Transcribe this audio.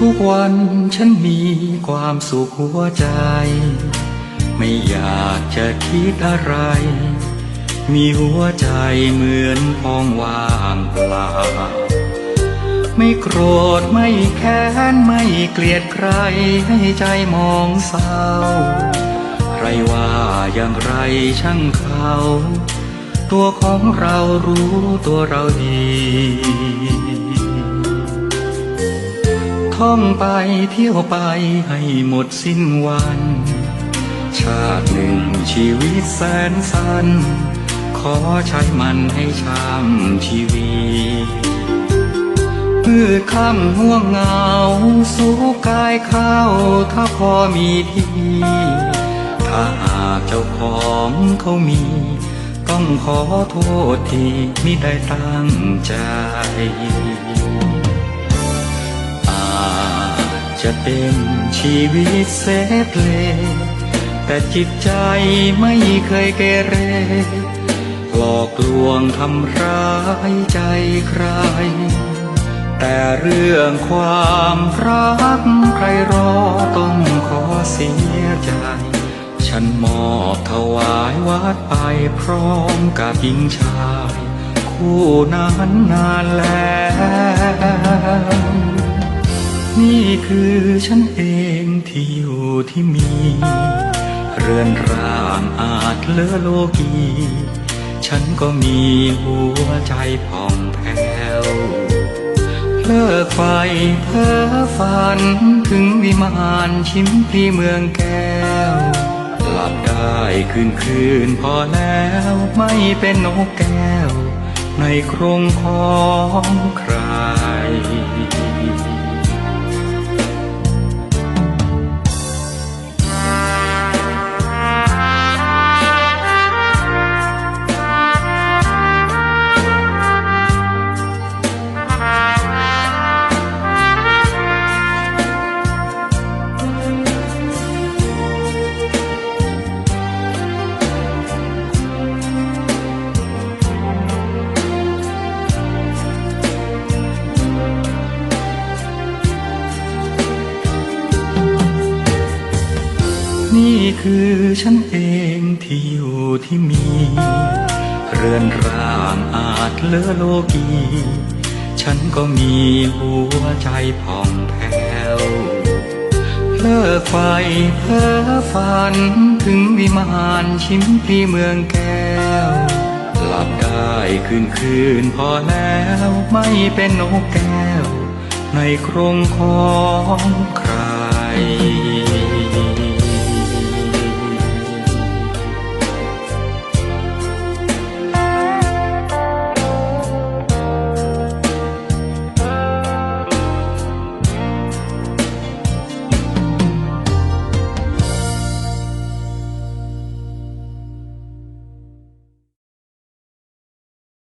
ทุกวันฉันมีความสุขหัวใจ ไม่อยากจะคิดอะไร มีหัวใจเหมือนพองว่างเปล่า ไม่โกรธไม่แค้นไม่เกลียดใครให้ใจมองเศร้า ใครว่าอย่างไรช่างเขา ตัวของเรารู้ตัวเราดี ท่องไปเที่ยวไปให้หมดสิ้นวัน ชาติหนึ่งชีวิตแสนสั้น ขอใช้มันให้ช่ำชีวีมืดค่ำห่วงเหงา สู้กายเข้าถ้าพอมีที่ถ้าหากเจ้าของเขามี ต้องขอโทษที่มิได้ตั้งใจ จะเป็นชีวิตเซฟเลแต่จิตใจไม่เคยเกเร หลอกลวงทำร้ายใจใคร แต่เรื่องความรักใครรอต้องขอเสียใจ ฉันมอบถวายวัดไปพร้อมกับหญิงชาย คู่นั้นนานแล้ว นี่คือฉันเองที่อยู่ที่มี เรือนร่างอาจเลอโลกี ฉันก็มีหัวใจผ่องแผ้วเลิกไฟเพ้อฝันถึงวิมานชิมพลีเมืองแก้ว หลับได้คืนคืนพอแล้วไม่เป็นนกแก้ว ในกรงของใคร นี่คือฉันเองที่อยู่ที่มี เรือนร่างอาจเลอโลกี ฉันก็มีหัวใจผ่องแผ้วเลิกไฟเพ้อฝันถึงวิมานชิมพลีเมืองแก้ว หลับได้คืนคืนพอแล้วไม่เป็นนกแก้ว ในกรงของใคร